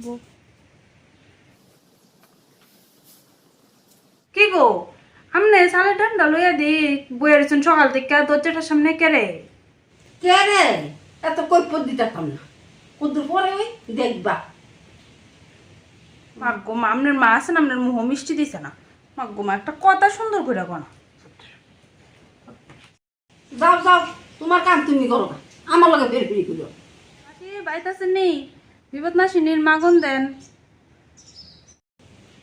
রাখব কি গো? আমনে সালে ঠান্ডা লইয়া দি বইয়ের সকাল থেকে দরজাটার সামনে কেড়ে কেড়ে এত কই পদ্মি দেখতাম না। কুদুর পরে ওই দেখবা। মাগো মা আপনার মা আছে না আপনার মুহ মিষ্টি দিছে না। মাগো মা একটা কথা সুন্দর করে কোন না। যাও যাও তোমার কাম তুমি করো আমার লগে বের বেরি করো বাইতাছে নেই। বিপদ নাসিনীর মাগন দেন।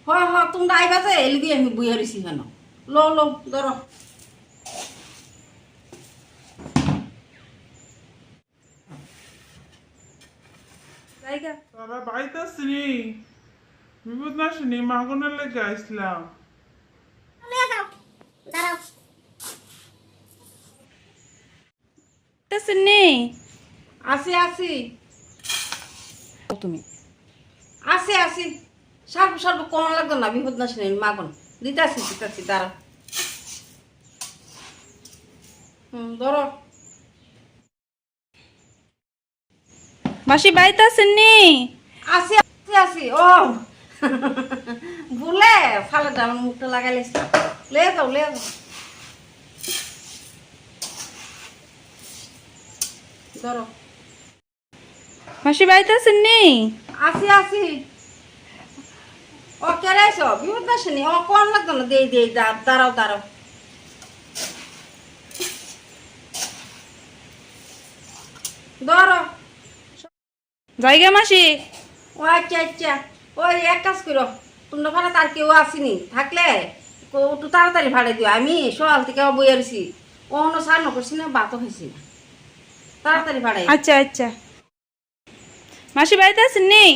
হ হ তোমরা আইবা যে এলিগি আমি বুঝে রইছি কেন লো লো ধরো জায়গা। বাড়িতে আসিনি। বিপদ না আসেনি মাগনের লেগে আসলাম আসি আসি। তুমি। আসি আসি সর্ব সর্ব কমন লাগতো না বিপদ না শুনে মাগন। দিতাছি দিতাছি দাঁড়া। হুম ধরো। মাসি নেই আসি আসি আসি ও। ভুলে ফালে আমার মুখটা লাগাইলিস লে যাও লে যাও ধরো। মাসি বাইত আছে নেই আসি আসি ও কেরাইছ বিপদ না শুনি ও কোন লাগতো না। দেই দেই দাঁড়াও দাঁড়াও ধরো। জায়গা মাসি। ও আচ্ছা আচ্ছা। ওই এক কাজ করো। তোমরা ভাড়া তার কেউ আসেনি। থাকলে কো- একটু তাড়াতাড়ি ভাড়া দিও। আমি সকাল থেকে বই আসছি অন্য সার করছি না বাতও না। তাড়াতাড়ি ভাড়াই। আচ্ছা আচ্ছা। মাসি বাইত আছে নেই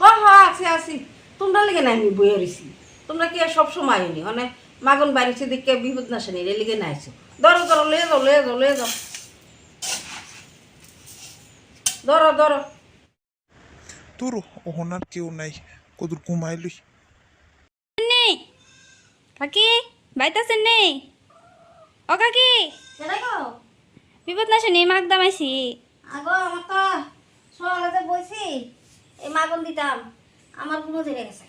হ হ আছি আছি। তোমরা লেগে না আমি বই আসছি তোমরা কি সব সময় নি মানে মাগন বাড়িছে দেখে বিপদ না শুনি লেগে না আইছো। ধরো ধরো লয়ে যাও লয়ে যাও লয়ে যাও। ধরো ধরো। তোর ওহনার কেউ নাই কদুর ঘুমাইলই। নেই কাকি বাইত আছে নেই ও কাকি। বিপদ না শুনি মাগ দামাইছি আগো আমার তো সকালে বইছি এই মাগন দিতাম আমারগুলো ধরে গেছে।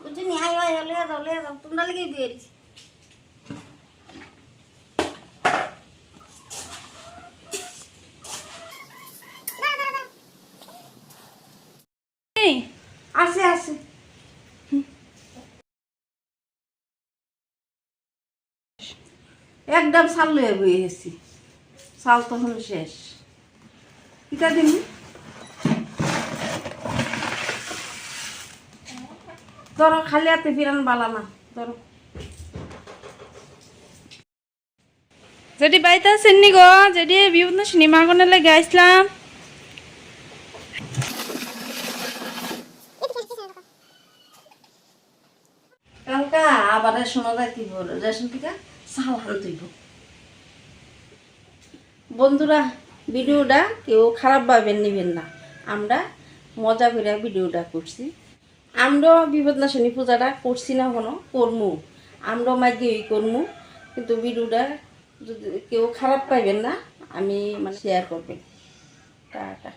বুঝছি নি? হাই হাই লিয়ে যাও লিয়ে যাও তোমরা লেগে দিয়ে আসি আসি। একদম সাল লয়ে বই এসেছি সাল তখন শেষ। কিটা দিন ধরো খালি হাতে ফিরান বালা না ধরো। যদি বাইতে আছেন নি গো যদি বিপদ না শুনি মাগনের লাগে আসলাম। কালকা আবার শোনা যায় কি বল রেশন সাল হাল বন্ধুরা ভিডিওটা কেউ খারাপ ভাবেন নেবেন না। আমরা মজা করে ভিডিওটা করছি। আমরাও বিপদনাশনী পূজাটা করছি না কোনো করমু। আমরাও মাঝে ওই করমু। কিন্তু ভিডিওটা যদি কেউ খারাপ পাইবেন না, আমি মানে শেয়ার করবেন টাটা।